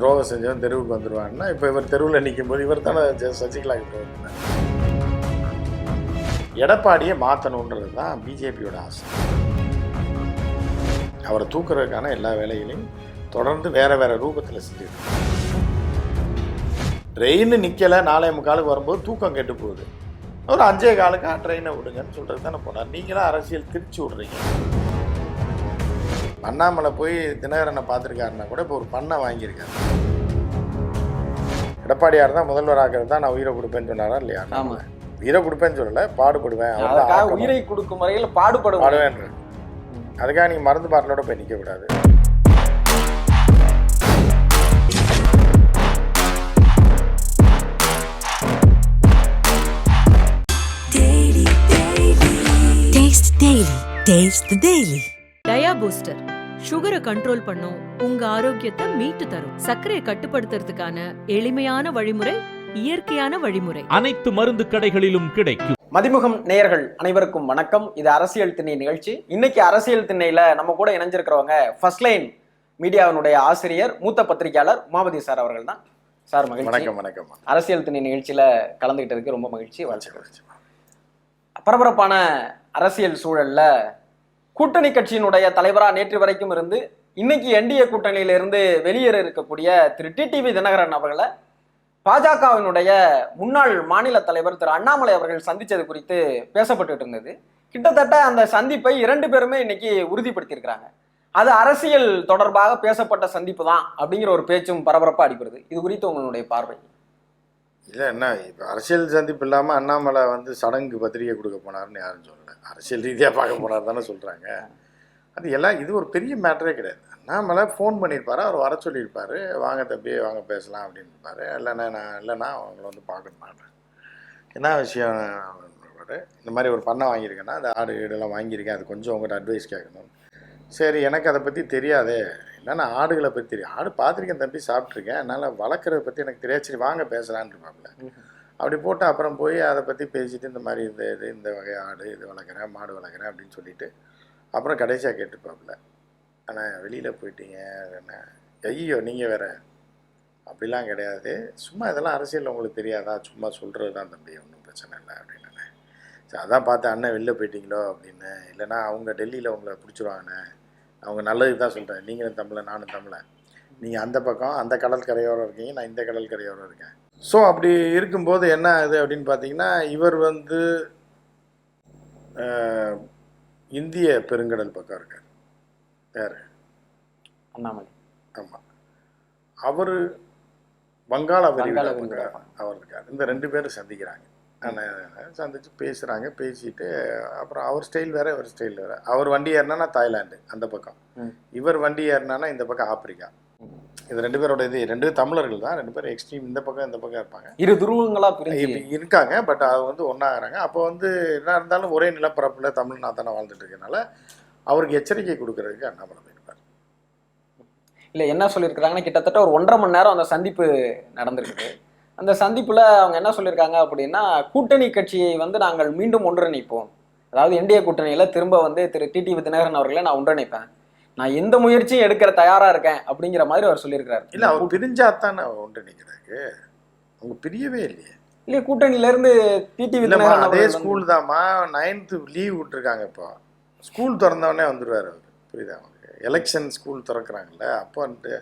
துரோகம் செஞ்சவன் தெருவுக்கு வந்துடுவான்னா இப்போ இவர் தெருவில் நிற்கும் போது இவர் தானே சசிகலாவுக்கு துரோகம் எடப்பாடியை மாற்றணுன்றது தான் பிஜேபியோட ஆசை. அவரை தூக்குறதுக்கான எல்லா வேலைகளையும் தொடர்ந்து வேற வேற ரூபத்தில் செஞ்சுட்டு ட்ரெயின் நிற்கலை நாலே முக்காலுக்கு வரும்போது தூக்கம் கெட்டு போகுது. ஒரு அஞ்சே காலுக்கு ட்ரெயினை விடுங்கன்னு சொல்கிறது தானே போனார். நீங்களாம் அரசியல் திரிச்சு விட்றீங்க. அண்ணாமலை போய் தினகரனை பார்த்துருக்காருன்னா கூட இப்போ ஒரு பண்ணை வாங்கியிருக்காரு எடப்பாடியார் தான் முதல்வர் ஆக்கிறது தான் நான் உயிரை கொடுப்பேன்னு சொன்னாரா இல்லையா ஆமா. உயிரை கொடுப்பேன்னு சொல்லலை பாடுபடுவேன் அவர் தான் அதற்காக ஆக்கணும். உயிரை கொடுக்கும் வரையில் பாடுபடுவார் பாடுவேன்ற அதுக்காக நீங்கள் மருந்து பாட்டிலோட போய் நிற்க கூடாது Taste Daily. Taste the Daily. Dia booster சுகரை கண்ட்ரோல் பண்ணும். உங்க ஆரோக்கியத்தை மீட்டு தரும். சர்க்கரையை கட்டுப்படுத்துறதுக்கான எளிமையான வழிமுறை இயற்கையான வழிமுறை. அனைத்து மருந்து கடைகளிலும் கிடைக்கும். மதிமுகம் நேயர்கள் அனைவருக்கும் வணக்கம். இது அரசியல் திண்ணை நிகழ்ச்சி. இன்னைக்கு அரசியல் திண்ணையில நம்ம கூட இணைஞ்சிருக்கிறவங்க ஃபர்ஸ்ட் லைன் மீடியாவினுடைய ஆசிரியர் மூத்த பத்திரிகையாளர் உமாபதி சார் அவர்கள் தான் சார் மகிழ்ச்சி. வணக்கம் வணக்கம். அரசியல் திண்ணை நிகழ்ச்சியில கலந்துகிட்டதுக்கு ரொம்ப மகிழ்ச்சி. வாழ்த்துக்கள் பரபரப்பான அரசியல் சூழல்ல கூட்டணி கட்சியினுடைய தலைவராக நேற்று வரைக்கும் இருந்து இன்னைக்கு என்டிஏ கூட்டணியிலிருந்து வெளியேற இருக்கக்கூடிய திரு டிடிவி தினகரன் அவர்களை பாஜகவினுடைய முன்னாள் மாநில தலைவர் திரு அண்ணாமலை அவர்கள் சந்தித்தது குறித்து பேசப்பட்டு இருந்தது. கிட்டத்தட்ட அந்த சந்திப்பை இரண்டு பேருமே இன்னைக்கு உறுதிப்படுத்தியிருக்கிறாங்க. அது அரசியல் தொடர்பாக பேசப்பட்ட சந்திப்பு தான் அப்படிங்கிற ஒரு பேச்சும் பரபரப்பாக அடிப்படுது இது குறித்து உங்களுடைய பார்வை. இல்லை என்ன இப்போ அரசியல் சந்திப்பு இல்லாமல் அண்ணாமலை வந்து சடங்கு பத்திரிகை கொடுக்க போனார்னு யாரும் சொல்லலை. அரசியல் ரீதியாக பார்க்க போனார் தானே சொல்கிறாங்க அது எல்லாம் இது ஒரு பெரிய மேட்டரே கிடையாது. அண்ணாமலை ஃபோன் பண்ணியிருப்பாரு அவர் வர சொல்லியிருப்பாரு. வாங்க தம்பி வாங்க பேசலாம் அப்படின்னு இருப்பார் இல்லைண்ணா நான் இல்லைண்ணா அவங்கள வந்து பார்க்கணும் மாட்டேன் என்ன விஷயம் இந்த மாதிரி ஒரு பண்ணை வாங்கியிருக்கேன்னா அந்த ஆடு ஈடெல்லாம் வாங்கியிருக்கேன். அது கொஞ்சம் உங்கள்கிட்ட அட்வைஸ் கேட்கணும். சரி எனக்கு அதை பற்றி தெரியாதே. என்னென்னா ஆடுகளை பற்றி தெரியும். ஆடு பார்த்துருக்கேன் தம்பி சாப்பிட்ருக்கேன் அதனால் வளர்க்குறத பற்றி எனக்கு தெரியாது. சரி வாங்க பேசலான்னு இருப்பாப்புல அப்படி போட்டு அப்புறம் போய் அதை பற்றி பேசிட்டு இந்த மாதிரி இந்த இது இந்த வகை ஆடு இது வளர்க்குறேன் மாடு வளர்க்குறேன் அப்படின்னு சொல்லிட்டு அப்புறம் கடைசியாக கேட்டுப்பாப்புல. ஆனால் வெளியில் போயிட்டீங்க. என்ன ஐயோ நீங்கள் வேற. அப்படிலாம் கிடையாது. சும்மா இதெல்லாம் அரசியல் உங்களுக்கு தெரியாதா? சும்மா சொல்கிறது தான் தம்பி ஒன்றும் பிரச்சனை இல்லை அப்படின்னு சரி அதான் பார்த்து அண்ணன் வெளில போயிட்டீங்களோ அப்படின்னு. இல்லைனா அவங்க டெல்லியில் உங்களை பிடிச்சிருவாங்கண்ணே. அவங்க நல்லது தான் சொல்கிறேன் நீங்களும் தமிழன் நானும் தமிழன் நீங்கள் அந்த பக்கம் அந்த கடல் கரையோரம் இருக்கீங்க நான் இந்த கடல் கரையோரம் இருக்கேன். ஸோ அப்படி இருக்கும்போது என்ன ஆகுது அப்படின்னு பார்த்தீங்கன்னா இவர் வந்து இந்திய பெருங்கடல் பக்கம் இருக்கார். யார்? அண்ணாமலை. ஆமாம் அவர் வங்காள விரிகுடா. அவர் இருக்கார். இந்த ரெண்டு பேரும் சந்திக்கிறாங்க. சந்திச்சு பேசுகிறாங்க பேசிட்டு அப்புறம் அவர் ஸ்டைல் வேற இவர் ஸ்டைல் வேற. அவர் வண்டி ஏறினா தாய்லாந்து அந்த பக்கம். இவர் வண்டி ஏறினா இந்த பக்கம் ஆப்பிரிக்கா. இது ரெண்டு பேரோட இது ரெண்டு தமிழர்கள் தான் ரெண்டு பேரும் எக்ஸ்ட்ரீம் இந்த பக்கம் இந்த பக்கம் இருப்பாங்க. இரு துருவங்களா பிரிஞ்சு இப்ப இருக்காங்க பட் அது வந்து ஒன்றாகிறாங்க அப்போ வந்து என்ன இருந்தாலும் ஒரே நிலப்பரப்பில் தமிழ்நாடு தானே வாழ்ந்துட்டு இருக்கனால அவருக்கு எச்சரிக்கை கொடுக்கறதுக்கு அண்ணாமலை போயிருப்பார். இல்ல என்ன சொல்லியிருக்கிறாங்கன்னா கிட்டத்தட்ட ஒரு ஒன்றரை மணி நேரம் அந்த சந்திப்பு நடந்திருக்கு. அந்த சந்திப்புல அவங்க என்ன சொல்லியிருக்காங்க அப்படின்னா கூட்டணி கட்சியை வந்து நாங்கள் மீண்டும் ஒன்றிணைப்போம். அதாவது என்டிஏ கூட்டணியில திரும்ப வந்து திரு டிடிவி தினகரன் அவர்களை நான் ஒன்றிணைப்பேன். நான் எந்த முயற்சியும் எடுக்கிற தயாரா இருக்கேன் அப்படிங்கிற மாதிரி அவர் சொல்லியிருக்கிறார். இல்லை அவர் பிரிஞ்சாத்தானே ஒன்று நிற்கிறாரு அவங்க பிரியவே இல்லையே. இல்லையே கூட்டணியில இருந்து டிடிவி இல்லைம்மா தினகரன் அதே ஸ்கூல் தாம்மா. நைன்த்து லீவ் விட்டுருக்காங்க இப்போ. ஸ்கூல் திறந்தவொடனே வந்துடுவார் அவர். புரியுதா அவங்களுக்கு எலெக்ஷன் ஸ்கூல் திறக்கிறாங்கல்ல அப்போ வந்துட்டு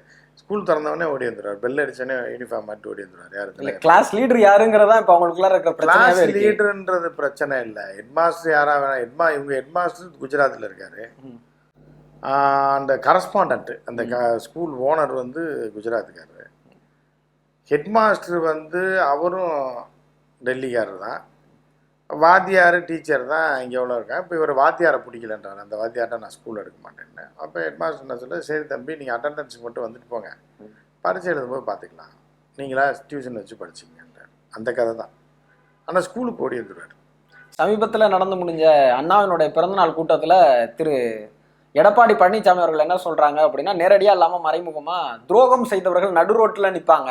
ஸ்கூல் திறந்தவொடனே ஓடி வந்துடுவார் பெல் அடிச்சோடனே யூனிஃபார்ம் மாட்டி ஓடி வந்துடுவார் இல்ல யாரு கிளாஸ் லீடர் யாருங்கிறதா இப்ப அவங்களுக்குள்ள இருக்கிற கிளாஸ் லீடர்ன்றது பிரச்சனை இல்லை. ஹெட்மாஸ்டர் யாரா வேணா ஹெட்மா இவங்க ஹெட்மாஸ்டர் குஜராத்தில் இருக்காரு. அந்த கரஸ்பாண்டன்ட் அந்த க ஸ்கூல் ஓனர் வந்து குஜராத்துக்காரரு ஹெட்மாஸ்டர் வந்து அவரும் டெல்லிக்காரர் தான். வாத்தியார் டீச்சர் தான் இங்கே எவ்வளோ இருக்கேன் இப்போ இவர் வாத்தியாரை பிடிக்கலன்றார். அந்த வாத்தியார்ட்ட நான் ஸ்கூல் எடுக்க மாட்டேன்னு அப்போ ஹெட்மாஸ்டர் என்ன சொல்ல சரி தம்பி நீங்கள் அட்டண்டன்ஸுக்கு மட்டும் வந்துட்டு போங்க. பரீட்சை எழுதும்போது பார்த்துக்கலாம் நீங்களா டியூஷன் வச்சு படிச்சிங்கன்றார் அந்த கதை தான். ஆனால் ஸ்கூலுக்கு ஓடி வந்துடுவார் சமீபத்தில் நடந்து முடிஞ்ச அண்ணாவினுடைய பிறந்தநாள் கூட்டத்தில் திரு. எடப்பாடி பழனிசாமி அவர்கள் என்ன சொல்கிறாங்க அப்படின்னா நேரடியாக இல்லாமல் மறைமுகமாக துரோகம் செய்தவர்கள் நடு ரோட்டில் நிற்பாங்க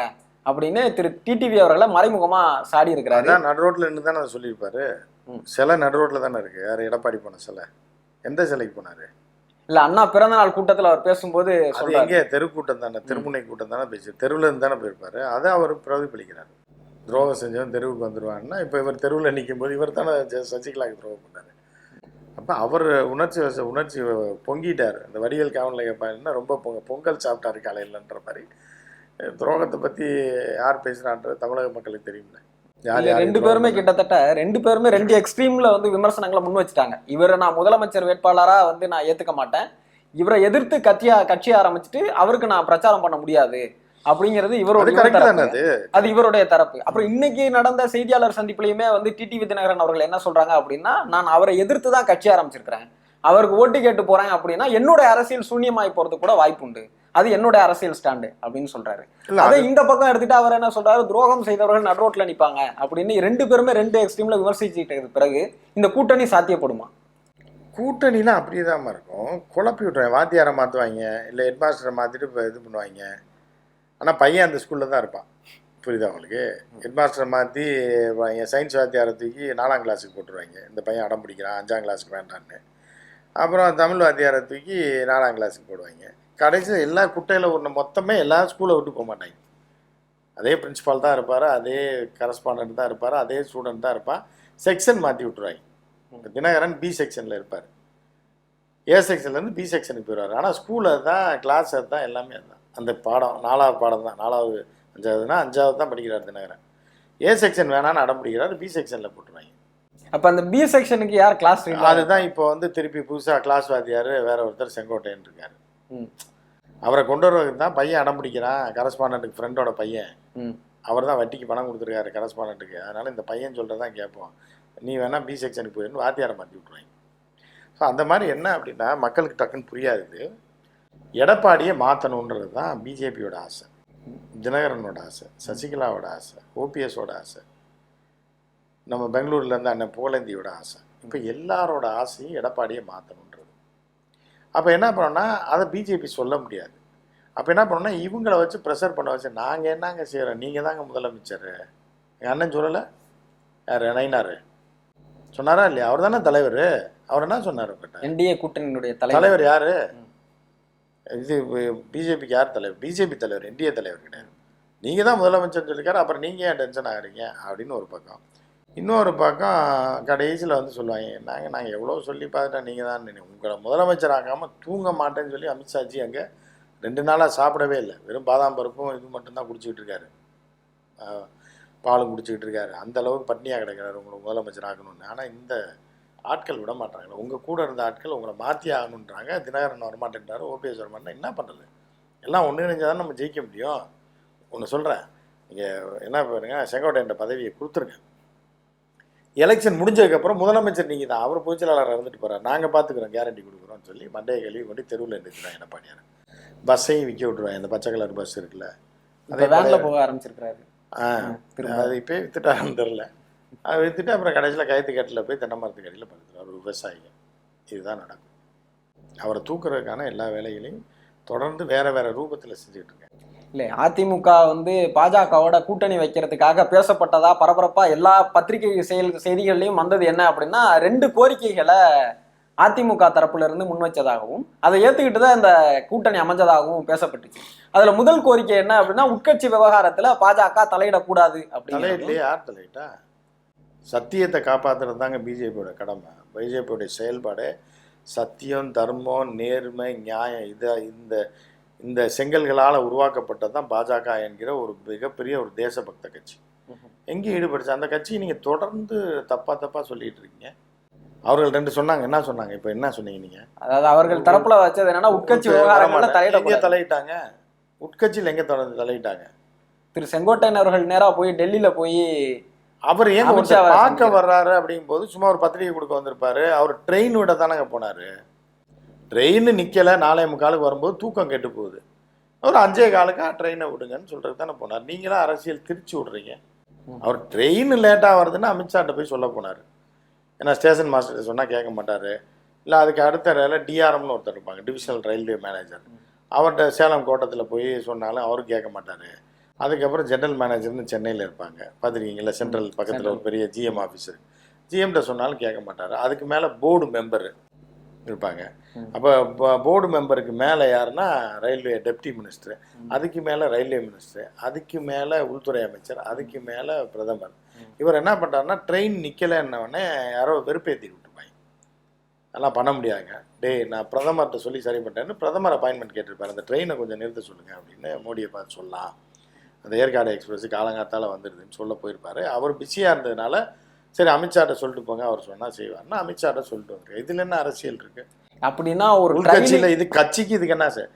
அப்படின்னு திரு டிடிவி அவர்களை மறைமுகமா சாடி இருக்கிறாரு. நடு ரோட்டில் நின்று தானே சொல்லியிருப்பாரு. சிலை நடு ரோட்டில் தானே இருக்கு. யார் எடப்பாடி போன சிலை? எந்த சிலைக்கு போனார்? இல்ல அண்ணா பிறந்த நாள் கூட்டத்துல அவர் பேசும்போது அது எங்கே? தெருக்கூட்டம் தானே தெருமுனை கூட்டம் தானே பேசி தெருவில் இருந்து தானே போயிருப்பாரு. அதை அவர் பிரதிபலிக்கிறார். துரோகம் செஞ்சவன் தெருவுக்கு வந்துருவான்னா இப்போ இவர் தெருவில் நிற்கும் போது இவர் தானே சசிகலாவுக்கு துரோகம் பண்ணாரு. அப்போ அவர் உணர்ச்சி வச உணர்ச்சி பொங்கிட்டார். இந்த வடிவேல் காவலில் கேட்பாருன்னா ரொம்ப பொங்க பொங்கல் சாப்பிட்டாரு காலையிலன்ற மாதிரி. துரோகத்தை பற்றி யார் பேசுகிறான்றது தமிழக மக்களுக்கு தெரியும்ல. ரெண்டு பேருமே கிட்டத்தட்ட ரெண்டு பேருமே ரெண்டு எக்ஸ்ட்ரீம்ல வந்து விமர்சனங்களை முன் வச்சுட்டாங்க. இவரை நான் முதலமைச்சர் வேட்பாளரா வந்து நான் ஏத்துக்க மாட்டேன். இவரை எதிர்த்து கட்சியா கட்சி ஆரம்பிச்சுட்டு அவருக்கு நான் பிரச்சாரம் பண்ண முடியாது அப்படிங்கிறது இவருடைய அது இவருடைய தரப்பு. அப்புறம் இன்னைக்கு நடந்த செய்தியாளர் சந்திப்புலயுமே வந்து டிடி வித்யநகரன் அவர்கள் என்ன சொல்றாங்க அப்படின்னா நான் அவரை எதிர்த்து தான் கட்சி ஆரம்பிச்சிருக்கிறேன். அவருக்கு ஓட்டு கேட்டு போறேன் அப்படின்னா என்னுடைய அரசியல் சூன்யமாய் போறது கூட வாய்ப்பு உண்டு அது என்னோட அரசியல் ஸ்டாண்டு அப்படின்னு சொல்றாரு. அதே இந்த பக்கம் எடுத்துட்டு அவர் என்ன சொல்றாரு? துரோகம் செய்தவர்கள் நடுரோட்ல நிப்பாங்க அப்படின்னு ரெண்டு பேருமே ரெண்டு எக்ஸ்ட்ரீம்ல விமர்சிச்சுட்டு பிறகு இந்த கூட்டணி சாத்தியப்படுமா? கூட்டணிலாம் அப்படியே தான் இருக்கும். குழப்பி விட்ருவாங்க வாத்தியாரை மாற்றுவாங்க இல்லை ஹெட் மாஸ்டரை மாற்றிட்டு இப்போ இது பண்ணுவாங்க. ஆனால் பையன் அந்த ஸ்கூலில் தான் இருப்பான். புரியுதா உங்களுக்கு? ஹெட் மாஸ்டரை மாற்றி என் சயின்ஸ் வாத்தியாரை தூக்கி நாலாம் கிளாஸுக்கு போட்டுருவாங்க. இந்த பையன் அடம் பிடிக்கிறான். அஞ்சாம் கிளாஸுக்கு வேண்டான்னு அப்புறம் தமிழ் வாத்தியாரை தூக்கி நாலாம் கிளாஸுக்கு போடுவாங்க. கடைசியில் எல்லா குட்டையில் ஒன்று மொத்தமே எல்லா ஸ்கூலை விட்டு போக மாட்டாங்க. அதே பிரின்சிபால் தான் இருப்பார் அதே கரஸ்பாண்டன்ட் தான் இருப்பார் அதே ஸ்டூடெண்ட் தான் இருப்பான் செக்ஷன் மாற்றி விட்ருவாங்க இப்ப தினகரன் பி செக்ஷனில் இருப்பார். ஏ செக்ஷன்லேருந்து பி செக்ஷனுக்கு போயிடுவார். ஆனால் ஸ்கூலில் தான் கிளாஸ் தான் எல்லாமே அதுதான். அந்த பாடம் நாலாவது பாடம் தான். நாலாவது அஞ்சாவதுனா அஞ்சாவது தான் படிக்கிறார் தினகரன். ஏ செக்ஷன் வேணான்னு அடம் பிடிக்கிறார் பி செக்ஷனில் போட்டுருவாங்க. அப்ப அந்த பி செக்ஷனுக்கு யார் கிளாஸ் அதுதான் இப்போ வந்து திருப்பி புதுசாக கிளாஸ் வாத்தியார் வேற ஒருத்தர் செங்கோட்டையன் இருக்கார். அவரை கொண்டு வருவதுக்கு தான் பையன் அடம் பிடிக்கிறான். கரஸ்பாண்டன்ட்டுக்கு ஃப்ரெண்டோட பையன். அவர் தான் வட்டிக்கு பணம் கொடுத்துருக்காரு கரஸ்பாண்டன்ட்டுக்கு அதனால இந்த பையன் சொல்கிறதான் கேட்போம். நீ வேணா பி செக்ஷனுக்கு போயிருந்து வாத்தியாரை மாற்றி விட்ருவாங்க ஸோ அந்த மாதிரி என்ன அப்படின்னா மக்களுக்கு டக்குன்னு புரியாது. எடப்பாடியை மாற்றணுன்றது தான் பிஜேபியோட ஆசை. தினகரனோட ஆசை சசிகலாவோட ஆசை ஓபிஎஸோட ஆசை. நம்ம பெங்களூர்ல இருந்த அண்ணன் புகழேந்தியோட ஆசை. இப்போ எல்லாரோட ஆசையும் எடப்பாடியை மாற்றணுன்றது அப்போ என்ன பண்ணோம்னா அதை பிஜேபி சொல்ல முடியாது. அப்போ என்ன பண்ணோம்னா இவங்கள வச்சு ப்ரெஷர் பண்ண வச்சு நாங்கள் என்னங்க செய்கிறோம் நீங்கள் தாங்க முதலமைச்சர். எங்கள் அண்ணன் சொல்லலை. யார்? நைனார் சொன்னாரா இல்லையா? அவர் தானே தலைவர். அவர் என்ன சொன்னார் உங்கள்கிட்ட என்டிஏ கூட்டணியினுடைய தலைவர். தலைவர் யாரு? இது பிஜேபிக்கு யார் தலைவர்? பிஜேபி தலைவர் என்டிஏ தலைவர் கிடையாது. நீங்க தான் முதலமைச்சர் சொல்லிருக்காரு. அப்புறம் நீங்க ஏன் டென்ஷன் ஆகுறீங்க? அப்படின்னு ஒரு பக்கம். இன்னொரு பக்கம் கடைசியில் வந்து சொல்லுவாங்க நாங்கள் நாங்கள் எவ்வளோ சொல்லி பார்த்துட்டோம் நீங்கள் தான் நினை- உங்களை முதலமைச்சர் ஆகாமல் தூங்க மாட்டேன்னு சொல்லி அமித்ஷாஜி அங்கே ரெண்டு நாளாக சாப்பிடவே இல்லை. வெறும் பாதாம் பருப்பும் இது மட்டும்தான் குடிச்சிக்கிட்டு இருக்காரு. பாலும் குடிச்சிக்கிட்டு இருக்காரு. அந்த அளவுக்கு பட்னியாக கிடக்கிறாரு உங்களை முதலமைச்சர் ஆகணும்னு ஆனால் இந்த ஆட்கள் விட மாட்டாங்களே உங்கள் கூட இருந்த ஆட்கள் உங்களை மாற்றி ஆகணுன்றாங்க. தினகரன் வரமாட்டேன்றாரு ஓபிஎஸ் வரமாட்டேன் என்ன பண்ணுறது எல்லாம் ஒன்றிணைஞ்சால் தான் நம்ம ஜெயிக்க முடியும். ஒன்று சொல்கிறேன் நீங்கள் என்ன பாருங்க செங்கோட்டையன் பதவியை கொடுத்துருங்க. எலெக்ஷன் முடிஞ்சதுக்கப்புறம் முதலமைச்சர் நீங்கள் தான் அவர் பொதுச்செயலாளர் இருந்துட்டு போகிறார் நாங்கள் பார்த்துக்குறோம் கேரண்டி கொடுக்குறோம்னு சொல்லி மண்டையை கழுவி கொண்டு தெருவில் நிறுத்துறாங்க எடப்பாடியார் பஸ்ஸையும் விற்க விட்ருவாங்க இந்த பச்சை கலர் பஸ் இருக்குல்ல. இப்ப வேன்ல போக ஆரம்பிச்சிருக்கிறாரு. ஆ. அது இப்போ வித்துட்டாருன்னு தெரில அதை வித்துட்டு அப்புறம் கடைசியில் கயத்து கட்டில் போய் தென்னை மரத்து கடையில் படுத்துறாரு ஒரு விவசாயிங்க. இதுதான் நடக்கும். அவரை தூக்குறதுக்கான எல்லா வேலைகளையும் தொடர்ந்து வேற வேற ரூபத்தில் செஞ்சுட்டு இருக்காங்க இல்லை அதிமுக வந்து பாஜகவோட கூட்டணி வைக்கிறதுக்காக பேசப்பட்டதா பரபரப்பா எல்லா பத்திரிகை செயல் செய்திகள்லையும் வந்தது என்ன அப்படின்னா ரெண்டு கோரிக்கைகளை அதிமுக தரப்புல இருந்து முன் வச்சதாகவும் அதை ஏத்துக்கிட்டு தான் இந்த கூட்டணி அமைஞ்சதாகவும் பேசப்பட்டுச்சு. அதுல முதல் கோரிக்கை என்ன அப்படின்னா உட்கட்சி விவகாரத்துல பாஜக தலையிடக்கூடாது அப்படின்னு. யார் தலையிட்டா? சத்தியத்தை காப்பாற்றுறது தாங்க பிஜேபியோட கடமை. பிஜேபியோட செயல்பாடு சத்தியம் தர்மம் நேர்மை நியாயம் இதை இந்த இந்த செங்கல்களால் உருவாக்கப்பட்டது தான் பாஜக என்கிற ஒரு மிகப்பெரிய ஒரு தேசபக்த கட்சி. எங்கேயும் ஈடுபடுச்சு அந்த கட்சியை நீங்கள் தொடர்ந்து தப்பா தப்பா சொல்லிட்டு இருக்கீங்க. அவர்கள் ரெண்டு சொன்னாங்க. என்ன சொன்னாங்க? இப்போ என்ன சொன்னீங்க நீங்கள் அதாவது அவர்கள் தரப்புல வச்சது என்னன்னா உட்கட்சி விவகாரங்கள்ல எங்கே தலையிடக்கூடாது தலையிட்டாங்க? உட்கட்சியில் எங்கே தொடர்ந்து தலையிட்டாங்க? திரு செங்கோட்டையன் அவர்கள் நேரா போய் டெல்லியில போய் அவர் ஏன் பார்க்க. வர்றாரு அப்படிங்கும்போது சும்மா ஒரு பத்திரிகை கொடுக்க வந்திருப்பாரு. அவர் ட்ரெயின் விட தானங்க போனாரு. ட்ரெயின் நிக்கல நாலே முக்காலுக்கு வரும்போது தூக்கம் கெட்டு போகுது. ஒரு அஞ்சே காலுக்கா ட்ரெயினை விடுங்கன்னு சொல்றது தானே போனார். நீங்களாம் அரசியல் திருச்சி விடுறீங்க. அவர் ட்ரெயின் லேட்டாக வருதுன்னு அமித்ஷாட்ட போய் சொல்ல போனார். ஏன்னா ஸ்டேஷன் மாஸ்டர் சொன்னால் கேட்க மாட்டார். இல்லை அதுக்கு அடுத்த ரயில டிஆர்எம்னு ஒருத்தர் இருப்பாங்க டிவிஷனல் ரயில்வே மேனேஜர் அவர்கிட்ட சேலம் கோட்டத்தில் போய் சொன்னாலும் அவரும் கேட்க மாட்டார். அதுக்கப்புறம் ஜெனரல் மேனேஜர்னு சென்னையில் இருப்பாங்க. பார்த்துருக்கீங்களா சென்ட்ரல் பக்கத்தில் ஒரு பெரிய ஜிஎம் ஆஃபீஸர் ஜிஎம்கிட்ட சொன்னாலும் கேட்க மாட்டார். அதுக்கு மேலே போர்டு மெம்பர் இருப்பாங்க. அப்போ போர்டு மெம்பருக்கு மேலே யாருன்னா ரயில்வே டெப்டி மினிஸ்டர். அதுக்கு மேலே ரயில்வே மினிஸ்டர் அதுக்கு மேலே உள்துறை அமைச்சர் அதுக்கு மேலே பிரதமர். இவர் என்ன பண்ணுறாருன்னா ட்ரெயின் நிற்கலைன்னொடனே யாரோ வெறுப்பேற்றி விட்டுருப்பாங்க. அதெல்லாம் பண்ண முடியாதுங்க. டேய் நான் பிரதமர்கிட்ட சொல்லி சரி பண்ணிட்டேன்னு பிரதமர் அப்பாயின்மெண்ட் கேட்டிருப்பாரு. அந்த ட்ரெயினை கொஞ்சம் நிறுத்த சொல்லுங்க அப்படின்னு மோடியை பார்த்து சொல்லலாம். அந்த ஏற்காடு எக்ஸ்பிரஸ் காலங்காத்தால வந்துடுதுன்னு சொல்ல போயிருப்பாரு. அவர் பிஸியாக இருந்ததுனால சரி அமித்ஷாட்ட சொல்லிட்டு போங்க அவர் சொன்னா செய்வார்னா அமித்ஷாட்ட சொல்லிட்டு வந்துருக்கு இதுல என்ன அரசியல் இருக்கு? அப்படின்னா ஒரு உள்கட்சியில இது கட்சிக்கு இதுக்கு என்ன சார்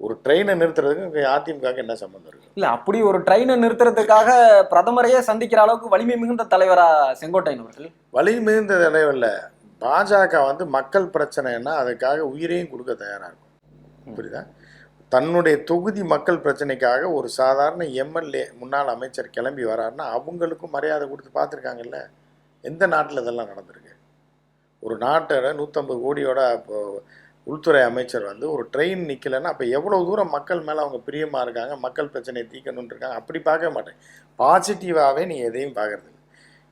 ஒரு ட்ரெயினை நிறுத்துறதுக்கு அதிமுகவுக்கு என்ன சம்மந்தம் இருக்கு? இல்ல அப்படி ஒரு ட்ரெயினை நிறுத்துறதுக்காக பிரதமரையே சந்திக்கிற அளவுக்கு வலிமை மிகுந்த தலைவரா செங்கோட்டையன் அவர்கள்? வலி மிகுந்த தலைவரில் பாஜக வந்து மக்கள் பிரச்சனைன்னா அதுக்காக உயிரையும் கொடுக்க தயாரா இருக்கும். புரியுதா? தன்னுடைய தொகுதி மக்கள் பிரச்சனைக்காக ஒரு சாதாரண எம்எல்ஏ முன்னாள் அமைச்சர் கிளம்பி வராருன்னா அவங்களுக்கும் மரியாதை கொடுத்து பார்த்துருக்காங்கல்ல. எந்த நாட்டில் இதெல்லாம் நடந்திருக்கு? ஒரு நாட்டோட நூற்றம்பது கோடியோட இப்போ உள்துறை அமைச்சர் வந்து ஒரு ட்ரெயின் நிற்கலைன்னா அப்போ எவ்வளோ தூரம் மக்கள் மேலே அவங்க பிரியமாக இருக்காங்க மக்கள் பிரச்சனையை தீர்க்கணும்னு இருக்காங்க அப்படி பார்க்க மாட்டேன். பாசிட்டிவாகவே நீ எதையும் பார்க்கறது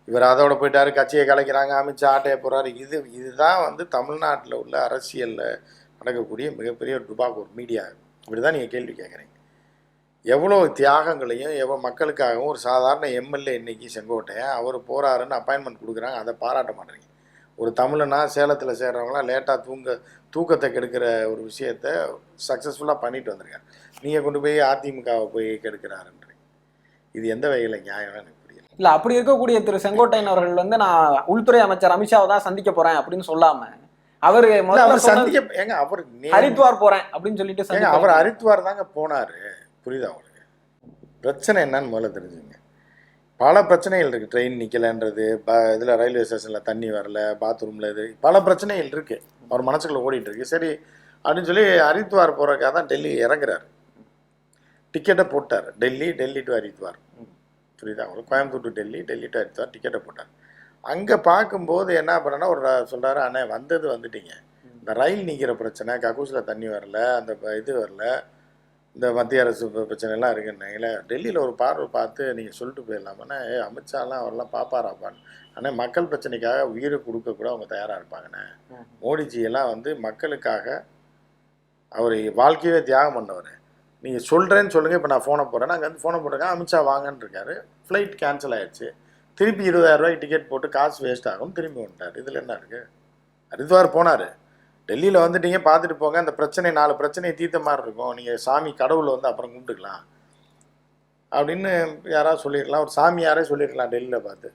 இவர் அதோட போயிட்டாரு கட்சியை கலைக்கிறாங்க அமித்ஷா ஆட்டையை போகிறாரு இது இதுதான் வந்து தமிழ்நாட்டில் உள்ள அரசியலில் நடக்கக்கூடிய மிகப்பெரிய ஒரு டுபாக் ஒரு மீடியா. இப்படி தான் நீங்கள் கேள்வி கேட்குறீங்க. எவ்வளோ தியாகங்களையும் எவ்வளோ மக்களுக்காகவும் ஒரு சாதாரண எம்எல்ஏ இன்னைக்கு செங்கோட்டையன் அவர் போகிறாருன்னு அப்பாயின்மெண்ட் கொடுக்குறாங்க அதை பாராட்ட மாட்டேறீங்க ஒரு தமிழனா சேலத்தில் சேர்றவங்களாம் லேட்டாக தூங்க தூக்கத்தை கெடுக்கிற ஒரு விஷயத்த சக்ஸஸ்ஃபுல்லாக பண்ணிட்டு வந்திருக்காங்க நீங்கள் கொண்டு போய் அதிமுகவை போய் கெடுக்கிறாருன்றீங்க. இது எந்த வகையில் நியாயம் எனக்கு புரியல. இல்ல அப்படி இருக்கக்கூடிய திரு செங்கோட்டையன் அவர்கள் வந்து நான் உள்துறை அமைச்சர் அமித்ஷாவை தான் சந்திக்க போறேன் அப்படின்னு சொல்லாம அவரு அவர் சந்திக்க ஏங்க அவர் ஹரித்வார் போறேன் அப்படின்னு சொல்லிட்டு அவர் ஹரித்வார் தாங்க போனாரு. புரியுதா உங்களுக்கு? பிரச்சனை என்னன்னு முதல்ல தெரிஞ்சுங்க. பல பிரச்சனைகள் இருக்குது ட்ரெயின் நிற்கலன்றது ப இதில் ரயில்வே ஸ்டேஷனில் தண்ணி வரல பாத்ரூமில் இது பல பிரச்சனைகள் இருக்குது அவர் மனசுக்குள்ளே ஓடிட்டு இருக்கு சரி அப்படின்னு சொல்லி ஹரித்வார் போகிறக்காக தான் டெல்லி இறங்குறாரு. டிக்கெட்டை போட்டார். டெல்லி டெல்லி டு ஹரித்வார். புரியுதா? உங்களுக்கு கோயம்புத்தூர் டு டெல்லி டெல்லி டு ஹரித்வார் டிக்கெட்டை போட்டார். அங்கே பார்க்கும்போது என்ன பண்ணனா ஒரு சொல்கிறாரு அண்ணே வந்தது வந்துட்டீங்க. இந்த ரயில் நிற்கிற பிரச்சனை கக்கூஸில் தண்ணி வரல அந்த ப- இது வரல இந்த மத்திய அரசு பிரச்சனைலாம் இருக்குன்னாங்களே டெல்லியில் ஒரு பார்வை பார்த்து நீங்கள் சொல்லிட்டு போயிடலாமண்ணே ஏ அமித்ஷாலாம் அவரெல்லாம் பாப்பாராப்பான்னு. ஆனால் மக்கள் பிரச்சனைக்காக உயிரை கொடுக்க கூட அவங்க தயாராக இருப்பாங்கண்ணே. ம். மோடிஜி எல்லாம் வந்து மக்களுக்காக அவர் வாழ்க்கையவே தியாகம் பண்ணவர். நீங்கள் சொல்கிறேன்னு சொல்லுங்கள் இப்போ நான் ஃபோனை போடுறேன். நாங்கள் வந்து ஃபோனை போட்டிருக்கேன் அமித்ஷா வாங்கன்னு இருக்காரு. ஃப்ளைட் கேன்சல் ஆயிடுச்சு. திருப்பி இருபதாயிரம் ரூபாய்க்கு டிக்கெட் போட்டு காசு வேஸ்ட் ஆகும். திரும்பி வந்துட்டார். இதில் என்ன இருக்குது ஹரித்வார் போனார். டெல்லியில் வந்துட்டீங்க பார்த்துட்டு போங்க. அந்த பிரச்சனை நாலு பிரச்சனையை தீர்த்த மாதிரி இருக்கும். நீங்கள் சாமி கடவுளை வந்து அப்புறம் கும்பிட்டுக்கலாம். அப்படின்னு யாராவது சொல்லியிருக்கலாம் ஒரு சாமியாரே சொல்லியிருக்கலாம் டெல்லியில் பார்த்து.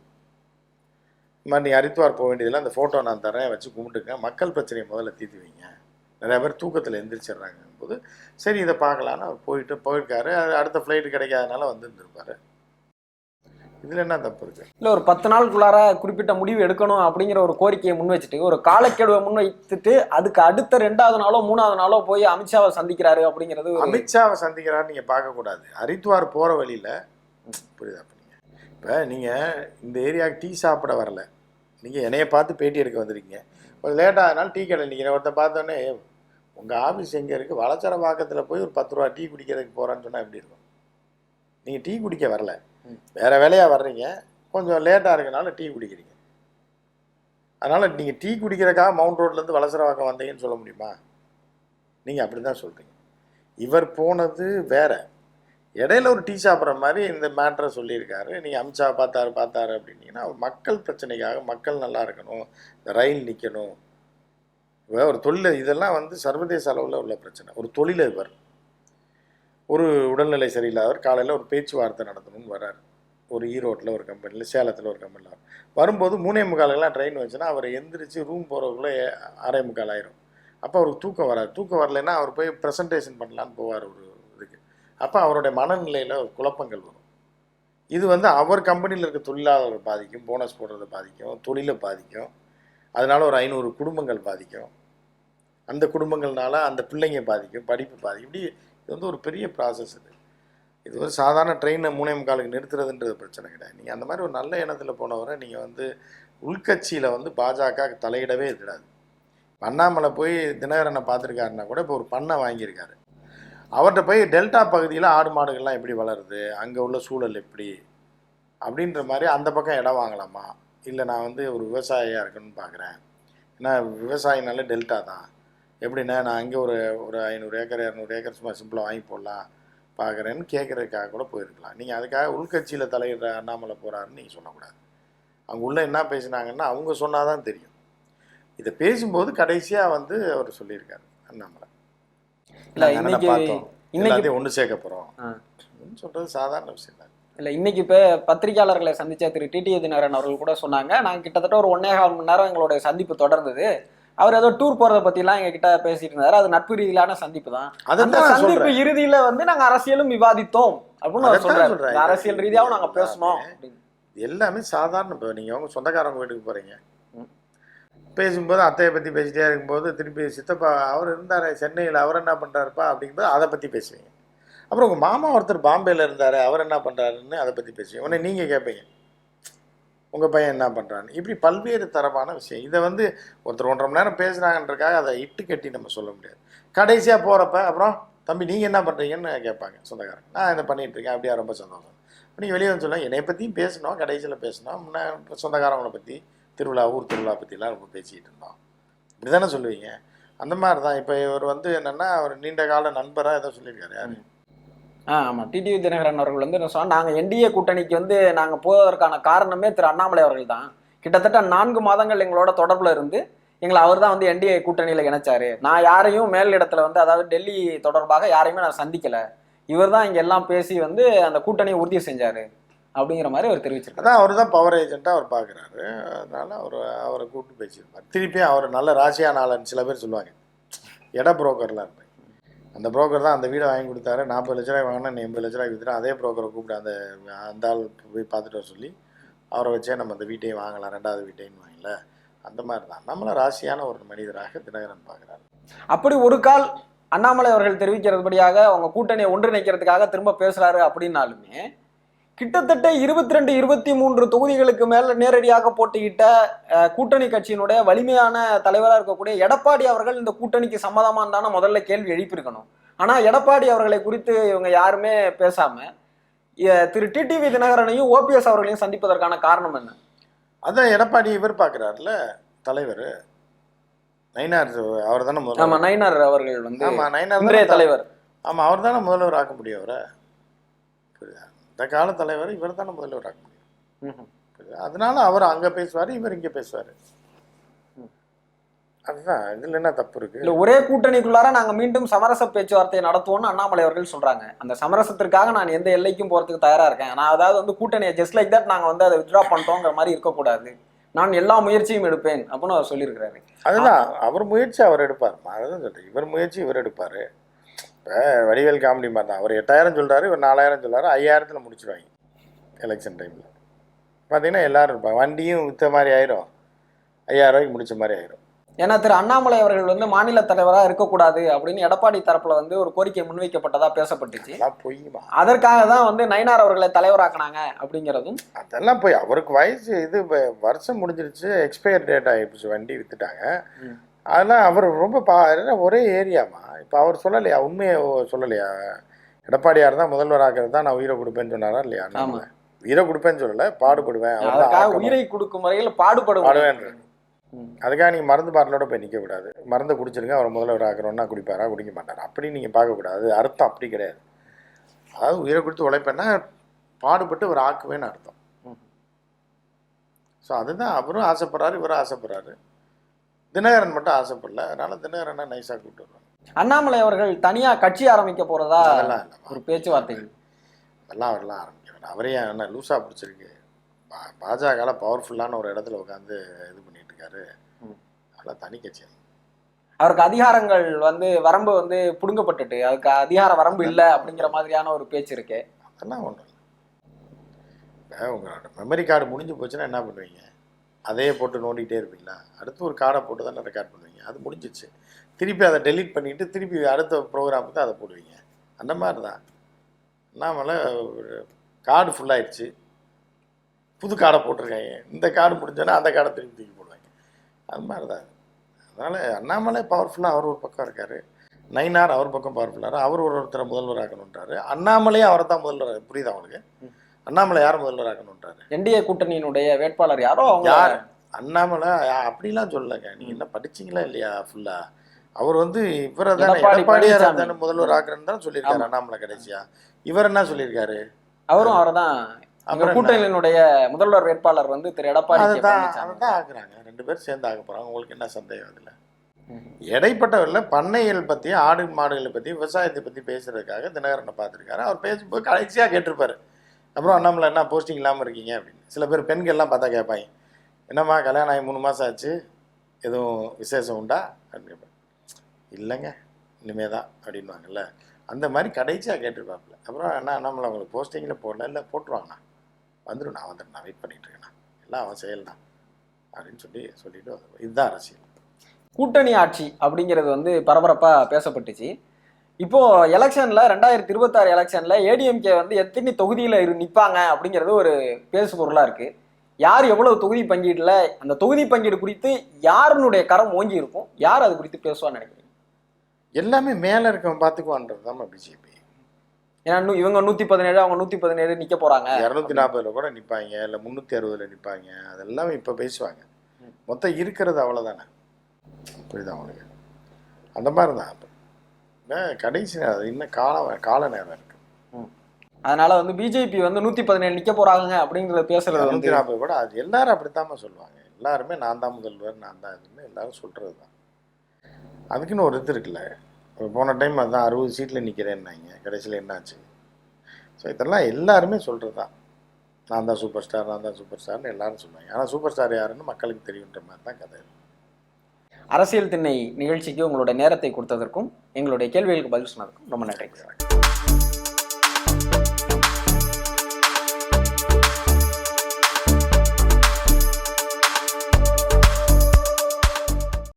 இந்த மாதிரி நீங்கள் ஹரித்வார் போக வேண்டியதில்லை அந்த ஃபோட்டோ நான் தரேன் வச்சு கும்பிட்டுங்க. மக்கள் பிரச்சனையை முதல்ல தீர்த்து வைங்க. நிறையா பேர் தூக்கத்தில் எந்திரிச்சிடுறாங்க போது சரி இதை பார்க்கலான்னு அவர் போயிட்டு போயிருக்காரு. அது அடுத்த ஃப்ளைட்டு கிடைக்காதனால வந்துருந்துருப்பார். இதில் என்ன தப்பு இருக்குது இல்ல ஒரு பத்து நாளுக்குள்ளார குறிப்பிட்ட முடிவு எடுக்கணும் அப்படிங்கிற ஒரு கோரிக்கையை முன் வச்சுட்டு ஒரு காலக்கெடுவை முன் வைத்துட்டு அதுக்கு அடுத்த ரெண்டாவது நாளோ மூணாவது நாளோ போய் அமித்ஷாவை சந்திக்கிறாரு அப்படிங்கிறது அமித்ஷாவை சந்திக்கிறாரு நீங்கள் பார்க்கக்கூடாது ஹரித்வார் போகிற வழியில் புரியுதா இப்போ நீங்கள் இந்த ஏரியாவுக்கு டீ சாப்பிட வரல. நீங்கள் என்னைய பார்த்து பேட்டி எடுக்க வந்திருக்கீங்க. கொஞ்சம் லேட் ஆகுதுனால டீ கடை நிற்கிறேன் ஒருத்தன் பார்த்தோன்னே உங்கள் ஆஃபீஸ் எங்கே இருக்குது வளச்சர பாக்கத்தில் போய் ஒரு பத்து ரூபா டீ குடிக்கிறதுக்கு போகிறேன்னு சொன்னால் எப்படி இருக்கும்? நீங்கள் டீ குடிக்க வரல. வேறு வேலையாக வர்றீங்க. கொஞ்சம் லேட்டாக இருக்கனால டீ குடிக்கிறீங்க. அதனால் நீங்கள் டீ குடிக்கிறக்காக மவுண்ட் ரோட்லேருந்து வளசரவாக்கம் வந்தீங்கன்னு சொல்ல முடியுமா? நீங்கள் அப்படி தான் சொல்கிறீங்க இவர் போனது வேற. இடையில ஒரு டீ சாப்பிட்ற மாதிரி இந்த மேட்ரை சொல்லியிருக்காரு. நீங்கள் அமித்ஷா பார்த்தாரு பார்த்தாரு அப்படின்னீங்கன்னா அவர் மக்கள் பிரச்சனைக்காக மக்கள் நல்லா இருக்கணும். இந்த ரயில் நிற்கணும் இவ ஒரு தொழில் இதெல்லாம் வந்து சர்வதேச அளவில் உள்ள பிரச்சனை. ஒரு தொழிலதிபர். ஒரு உடல்நிலை சரியில்லாதவர் காலையில் ஒரு பேச்சுவார்த்தை நடத்தணும்னு வரார். ஒரு ஈரோட்டில் ஒரு கம்பெனியில் சேலத்தில் ஒரு கம்பெனியில் வரும்போது மூணே முக்காலுக்கெல்லாம் ட்ரெயின் வந்துச்சுன்னா அவர் எந்திரிச்சு ரூம் போகிறவங்களே ஆறே முக்கால் ஆயிரும். அப்போ அவருக்கு தூக்கம் வராது. தூக்கம் வரலைன்னா அவர் போய் ப்ரெசன்டேஷன் பண்ணலான்னு போவார் ஒரு இதுக்கு. அப்போ அவருடைய மனநிலையில் ஒரு குழப்பங்கள் வரும். இது வந்து அவர் கம்பெனியில் இருக்க தொழிலாளரை பாதிக்கும் போனஸ் போடுறத பாதிக்கும் தொழிலை பாதிக்கும். அதனால் ஒரு ஐநூறு குடும்பங்கள் பாதிக்கும். அந்த குடும்பங்கள்னால அந்த பிள்ளைங்க பாதிக்கும் படிப்பு பாதிக்கும். இப்படி இது வந்து ஒரு பெரிய ப்ராசஸ் இது. இது ஒரு சாதாரண ட்ரெயினை மூணே முக்காலுக்கு நிறுத்துறதுன்றது பிரச்சனை கிடையாது. நீங்கள் அந்த மாதிரி ஒரு நல்ல எண்ணத்தில் போனவரை நீங்கள் வந்து உள்கட்சியில் வந்து பாஜக தலையிடவே இருக்காது. பண்ணாமலை போய் தினகரனை பார்த்துருக்காருன்னா கூட இப்போ ஒரு பண்ணை வாங்கியிருக்காரு. அவர்கிட்ட போய் டெல்டா பகுதியில் ஆடு மாடுகள்லாம் எப்படி வளருது? அங்கே உள்ள சூழல் எப்படி? அப்படின்ற மாதிரி அந்த பக்கம் இடம் வாங்கலாமா? இல்லை நான் வந்து ஒரு விவசாயியாக இருக்கணும்னு பார்க்குறேன் ஏன்னா விவசாயினால டெல்டா தான். எப்படின்னா நான் அங்கே ஒரு ஒரு ஐநூறு ஏக்கர் இரநூறு ஏக்கர் சும்மா சிம்பிளாக வாங்கி போடலாம் பார்க்குறேன்னு கேட்குறதுக்காக கூட போயிருக்கலாம். நீங்கள் அதுக்காக உள்கட்சியில் தலையிடுற அண்ணாமலை போகிறாருன்னு நீங்கள் சொல்லக்கூடாது. அவங்க உள்ள என்ன பேசுனாங்கன்னா அவங்க சொன்னாதான் தெரியும். இதை பேசும்போது கடைசியாக வந்து அவர் சொல்லியிருக்காரு அண்ணாமலை. பார்த்தோம்? எல்லாத்தையும் ஒன்று சேர்க்க போகிறோம். சொல்கிறது சாதாரண விஷயம் தான். இல்ல இன்னைக்கு இப்ப பத்திரிகையாளர்களை சந்திச்ச திரு டிடி தினகரன் அவர்கள் கூட சொன்னாங்க. நாங்க கிட்டத்தட்ட ஒரு ஒன்னே கால் மணி நேரம் எங்களுடைய சந்திப்பு தொடர்ந்தது. அவர் ஏதோ டூர் போறதை பத்தி எல்லாம் எங்க கிட்ட பேசிட்டு இருந்தாரு அது நட்பு ரீதியிலான சந்திப்பு தான். அந்த சந்திப்பு. இறுதியில வந்து நாங்க அரசியலும் விவாதித்தோம் அப்படின்னு சொல்றாரு. அரசியல் ரீதியாவும் நாங்க பேசணும் எல்லாமே சாதாரண இப்போ நீங்கள் உங்க சொந்தக்காரங்க வீட்டுக்கு போகிறீங்க ம். பேசும்போது அத்தையை பற்றி பேசிட்டே இருக்கும்போது திருப்பி சித்தப்பா அவர் இருந்தார் சென்னையில் அவர் என்ன பண்ணுறாருப்பா அப்படிங்கும்போது அதை பற்றி பேசுவீங்க. அப்புறம் உங்கள் மாமா ஒருத்தர் பாம்பேயில் இருந்தார் அவர் என்ன பண்ணுறாருன்னு அதை பற்றி பேசுவீங்க. உடனே நீங்கள் கேட்பீங்க உங்கள் பையன் என்ன பண்ணுறான்னு இப்படி பல்வேறு தரமான விஷயம். இதை வந்து ஒருத்தர் ஒன்றரை மணி நேரம் பேசுகிறாங்கன்றக்காக அதை இட்டு கட்டி நம்ம சொல்ல முடியாது. கடைசியாக போகிறப்ப அப்புறம் தம்பி நீங்கள் என்ன பண்ணுறீங்கன்னு கேட்பாங்க சொந்தக்காரங்க. நான் இதை பண்ணிகிட்டு இருக்கேன். அப்படியா? ரொம்ப சந்தோஷம். நீங்கள் வெளியே வந்து சொல்லலாம் என்னை பற்றியும் பேசணும். கடைசியில் பேசணும். முன்னே சொந்தக்காரவங்களை பற்றி திருவிழா ஊர் திருவிழா பற்றிலாம் ரொம்ப பேசிக்கிட்டு இருந்தோம். இப்படி தானே சொல்லுவீங்க? அந்த மாதிரி தான் இப்போ இவர் வந்து என்னென்னா அவர் நீண்ட கால நண்பராக ஏதோ சொல்லியிருக்காரு யாரு? ஆ ஆமாம் டிடிவி தினகரன் அவர்கள் வந்து என்ன சொன்னால் நாங்கள் என்டிஏ கூட்டணிக்கு வந்து நாங்கள் போவதற்கான காரணமே திரு அண்ணாமலை அவர்கள் தான் கிட்டத்தட்ட நான்கு மாதங்கள் எங்களோட தொடர்பில் இருந்து எங்களை அவர் தான் வந்து என்டிஏ கூட்டணியில் இணைச்சாரு. நான் யாரையும் மேல் இடத்துல வந்து அதாவது டெல்லி தொடர்பாக யாரையுமே நான் சந்திக்கலை. இவர் தான் இங்கே எல்லாம் பேசி வந்து அந்த கூட்டணியை உறுதி செஞ்சார் அப்படிங்கிற மாதிரி அவர் தெரிவிச்சிருக்காரு. அதான் அவர் தான் பவர் ஏஜென்ட்டாக அவர் பார்க்குறாரு அதனால் அவர் அவரை கூப்பிட்டு பேசியிருப்பார். திருப்பியும் அவர் நல்ல ராசியான ஆளுன்னு சில பேர் சொல்லுவாங்க. இட புரோக்கர்லாம் இருப்பாங்க அந்த புரோக்கர் தான் அந்த வீடை வாங்கி கொடுத்தாரு. நாற்பது லட்ச ரூபாய் வாங்கினா நீ எண்பது லட்ச ரூபாய்க்கு விற்றுனா அதே புரோக்கரை கூப்பிட்டு அந்த அந்த ஆள் போய் பார்த்துட்டு வர சொல்லி அவரை வச்சே நம்ம அந்த வீட்டையும் வாங்கலாம். ரெண்டாவது வீட்டையும் வாங்கல. அந்த மாதிரி தான். நம்மள ராசியான ஒரு மனிதராக தினகரன் பார்க்குறாரு. அப்படி ஒரு கால் அண்ணாமலை அவர்கள் தெரிவிக்கிறதுபடியாக அவங்க கூட்டணியை ஒன்றிணைக்கிறதுக்காக திரும்ப பேசுகிறாரு அப்படின்னாலுமே கிட்டத்தட்ட இருபத்தி ரெண்டு இருபத்தி மூன்று தொகுதிகளுக்கு மேல நேரடியாக போட்டியிட்ட கூட்டணி கட்சியினுடைய வலிமையான தலைவராக இருக்கக்கூடிய எடப்பாடி அவர்கள் இந்த கூட்டணிக்கு சம்மதமான்னு தானே முதல்ல கேள்வி எழுப்பியிருக்கணும். ஆனா எடப்பாடி அவர்களை குறித்து இவங்க யாருமே பேசாம திரு டிடிவி தினகரனையும் ஓபிஎஸ் அவர்களையும் சந்திப்பதற்கான காரணம் என்ன? அதான் எடப்பாடி இவர் பார்க்குறாருல தலைவர். நயினார் அவர் தானே ஆமா முதல்வர் நயினார் அவர்கள் வந்து ஆமாம் நயினார் தலைவர். ஆமாம் அவர் தானே முதல்வர் ஆக்க முடியும் அவரை. புரியுதா? இந்த கால தலைவர் இவர் தானே முதல்வர் ஆக்க முடியும் அதனால அவர் அங்கே பேசுவார் இவர் இங்கே பேசுவார். அதுதான் இதில் என்ன தப்பு இருக்கு? இல்ல ஒரே கூட்டணிக்குள்ளார நாங்க மீண்டும் சமரச பேச்சுவார்த்தை நடத்துவோம்னு அண்ணாமலை அவர்கள் சொல்றாங்க. அந்த சமரசத்திற்காக நான் எந்த எல்லைக்கும் போறதுக்கு தயாரா இருக்கேன். நான் அதாவது வந்து கூட்டணியை ஜஸ்ட் லைக் தட் நாங்க வந்து அதை வித்ட்ரா பண்ணிட்டோங்கிற மாதிரி இருக்கக்கூடாது. நான் எல்லா முயற்சியும் எடுப்பேன் அப்படின்னு அவர் சொல்லியிருக்கிறாரு. அதுதான் அவர் முயற்சி அவர் எடுப்பார். அதுதான் சொல்கிறேன் இவர் முயற்சி இவர் எடுப்பார். இப்போ வடிவேல் காமெடி மாதிரி தான். அவர் எட்டாயிரம் சொல்கிறாரு இவர் நாலாயிரம் சொல்றாரு ஐயாயிரத்தில் முடிச்சிருவாங்க எலெக்ஷன் டைமில் பார்த்தீங்கன்னா எல்லாரும் இருப்பாங்க. வண்டியும் விற்ற மாதிரி ஆயிரும். ஐயாயிரம் ரூபாய்க்கு முடிச்ச மாதிரி ஆயிரும். ஏன்னா திரு அண்ணாமலை அவர்கள் வந்து மாநில தலைவரா இருக்கக்கூடாது அப்படின்னு எடப்பாடி தரப்புல வந்து ஒரு கோரிக்கை முன்வைக்கப்பட்டதா பேசப்பட்டுச்சு. பொய்யுமா அதற்காக தான் வந்து நயினார் அவர்களை தலைவராக்குனாங்க அப்படிங்கிறதும். அதெல்லாம் போய். அவருக்கு வயசு இது வருஷம் முடிஞ்சிருச்சு எக்ஸ்பயர் டேட் ஆகிடுச்சு வண்டி வித்துட்டாங்க. அதெல்லாம் அவர் ரொம்ப பா ஒரே ஏரியாமா இப்போ அவர் சொல்லலையா? உண்மையை சொல்லலையா? எடப்பாடியார் தான் முதல்வர் ஆக்கிறது தான் நான் உயிரை கொடுப்பேன்னு சொன்னாரா இல்லையா? ஆமா. உயிரை கொடுப்பேன்னு சொல்லல பாடுபடுவேன். உயிரை கொடுக்கும் வரையில் பாடுபடுவார் பாடுவேன்றாரு. அதுக்காக நீங்கள் மருந்து பாட்டிலோட போய் நிற்கக்கூடாது மருந்தை குடிச்சிருங்க அவர் முதல்வர் ஆக்கிறோன்னா குடிப்பாரா? குடிக்க மாட்டாரா? அப்படி நீங்கள் பார்க்கக்கூடாது. அர்த்தம் அப்படி கிடையாது. அதாவது உயிரை கொடுத்து உழைப்பேன்னா பாடுபட்டு அவர் ஆக்குவேன்னு அர்த்தம். ம். ஸோ அதுதான் அவரும் ஆசைப்படுறாரு இவரும் ஆசைப்படுறாரு. தினகரன் மட்டும் ஆசைப்படல. அதனால தினகரனை நைஸாக கூப்பிட்டு வருவாங்க. அண்ணாமலை அவர்கள் தனியா கட்சி ஆரம்பிக்க போறதா அதெல்லாம் ஒரு பேச்சுவார்த்தைகள் அதெல்லாம் அவரெல்லாம் ஆரம்பிக்கிறேன் அவரே என்ன லூஸாக பிடிச்சிருக்கு. பா- பாஜகல பவர்ஃபுல்லான ஒரு இடத்துல உட்காந்து இது பண்ணிட்டு இருக்காரு. அதெல்லாம் தனி கட்சி. அவருக்கு அதிகாரங்கள் வந்து வரம்பு வந்து புடுங்கப்பட்டுட்டு அதுக்கு அதிகார வரம்பு இல்ல அப்படிங்கிற மாதிரியான ஒரு பேச்சு இருக்கு. அதெல்லாம் ஒன்றும் இல்லை. உங்களோட மெமரி கார்டு முடிஞ்சு போச்சுன்னா என்ன பண்ணுவீங்க? அதையே போட்டு நோண்டிக்கிட்டே இருப்பீங்களா? அடுத்து ஒரு கார்டை போட்டு தானே ரெக்கார்ட் பண்ணுவீங்க. அது முடிஞ்சிச்சு திருப்பி அதை டெலீட் பண்ணிவிட்டு திருப்பி அடுத்த ப்ரோக்ராமுக்கு அதை போடுவீங்க. அந்த மாதிரி தான். அண்ணாமலை ஒரு கார்டு ஃபுல்லாகிடுச்சு புது கார்டை போட்டிருக்காங்க. இந்த கார்டு முடிஞ்சோன்னா அந்த கார்டை திருப்பி தூக்கி போடுவாங்க. அது மாதிரி தான். அதனால் அண்ணாமலை பவர்ஃபுல்லாக அவர் ஒரு பக்கம் இருக்கார். நைனார் அவர் பக்கம் பவர்ஃபுல்லாக அவர் ஒரு ஒருத்தரை முதல்வர் ஆக்கணுன்றாரு அண்ணாமலையே அவரை தான் முதல்வர் புரியுது அவங்களுக்கு அண்ணாமலை யார் முதல்வர் ஆக்கணுன்றாரு என்டிஏ கூட்டணியினுடைய வேட்பாளர் யாரோ அவங்க? யார்? அண்ணாமலை அப்படிலாம் சொல்லலைங்க. நீங்க என்ன படிச்சீங்களா இல்லையா ஃபுல்லா அவர் வந்து இவரை தானே எடப்பாடி எடப்பாடியார். தானே முதல்வர் ஆக்குறேன்னு தானே சொல்லியிருக்காரு. அண்ணாமலை கடைசியா. இவர் என்ன சொல்லியிருக்காரு? அவரும் அப்புறம் என்ன? கூட்டணியினுடைய முதல்வர் வேட்பாளர் வந்து திரு எடப்பாடி. அதுதான் அதுதான் ஆக்குறாங்க. ரெண்டு பேரும் சேர்ந்து ஆக்க போறாங்க. உங்களுக்கு என்ன சந்தேகம் அதுல. இடைப்பட்டவரில் பண்ணைகள் பற்றி ஆடு மாடுகளை பற்றி விவசாயத்தை பற்றி பேசுறதுக்காக தினகரனை பார்த்துருக்காரு. அவர் பேசும்போது கடைசியாக கேட்டிருப்பாரு. அப்புறம் அண்ணாமலை என்ன போஸ்டிங் இல்லாமல் இருக்கீங்க அப்படின்னு. சில பேர் பெண்கள்லாம் பார்த்தா கேட்பாங்க என்னம்மா கல்யாணம் ஆகி மூணு மாதம் ஆச்சு எதுவும் விசேஷம் உண்டா? அப்படின்னு கேட்பேன் இல்லைங்க இனிமே தான் அப்படின்வாங்கல்ல அந்த மாதிரி கடைசியாக கேட்டிருப்பாப்புல. அப்புறம் என்ன அண்ணாமலை அவங்களுக்கு போஸ்டிங்கில் போடல? இல்லை போட்டுருவாங்கண்ணா. வந்துடும் நான் வந்துடும் நான் வெயிட் பண்ணிட்டு இருக்கேண்ணா. எல்லாம் அவன் செயல்ண்ணா அப்படின்னு சொல்லி சொல்லிட்டு இதுதான் அரசியல். கூட்டணி ஆட்சி அப்படிங்கிறது வந்து பரபரப்பாக பேசப்பட்டுச்சு. இப்போ எலெக்ஷன்ல ரெண்டாயிரத்தி இருபத்தாறு எலெக்ஷன்ல ஏடிஎம்கே வந்து எத்தனை தொகுதியில இரு நிப்பாங்க அப்படிங்கிறது ஒரு பேசு பொருளா இருக்கு. யார் எவ்வளவு தொகுதி பங்கீடுல அந்த தொகுதி பங்கீடு குறித்து யாருனுடைய கரம் ஓங்கி இருக்கும்? யார் அது குறித்து பேசுவான்னு நினைக்கிறீங்க? எல்லாமே மேலே இருக்கவன் பார்த்துக்குவான்றது தான் பிஜேபி ஏன்னா இவங்க நூத்தி பதினேழு அவங்க நூத்தி பதினேழு நிக்க போறாங்க. இரநூத்தி நாற்பதுல கூட நிற்பாங்க இல்லை முந்நூற்றி அறுபதுல நிற்பாங்க அதெல்லாம் இப்போ பேசுவாங்க. மொத்தம் இருக்கிறது அவ்வளோதானே புரியுதா உங்களுக்கு? அந்த மாதிரி தான் கடைசி நேரம். இன்னும் காலம் கால நேரம் இருக்கு. அதனால வந்து பிஜேபி வந்து நூத்தி பதினேழு நிக்க போறாங்க அப்படிங்கறத பேசுறது வந்து நாற்பது கூட அது எல்லாரும் அப்படித்தாம்மா சொல்லுவாங்க. எல்லாருமே நான் தான் முதல்வர் நான் தான் இதுன்னு எல்லாரும் சொல்கிறது தான். அதுக்குன்னு ஒரு இது இருக்குல்ல. போன டைம் அதுதான் அறுபது சீட்டில் நிற்கிறேன்னாங்க கடைசியில் என்னாச்சு? ஸோ இதெல்லாம் எல்லாருமே சொல்கிறது தான். நான் தான் சூப்பர் ஸ்டார் நான் தான் சூப்பர் ஸ்டார்னு எல்லாரும் சொல்லுவாங்க. ஆனால் சூப்பர் ஸ்டார் யாருன்னு மக்களுக்கு தெரியுன்ற மாதிரி தான் கதை அரசியல் திண்ணை நிகழ்ச்சிக்கு உங்களோட நேரத்தை கொடுத்ததற்கும் எங்களுடைய கேள்விகளுக்கு பதில் சொன்னதற்கும் ரொம்ப நன்றி.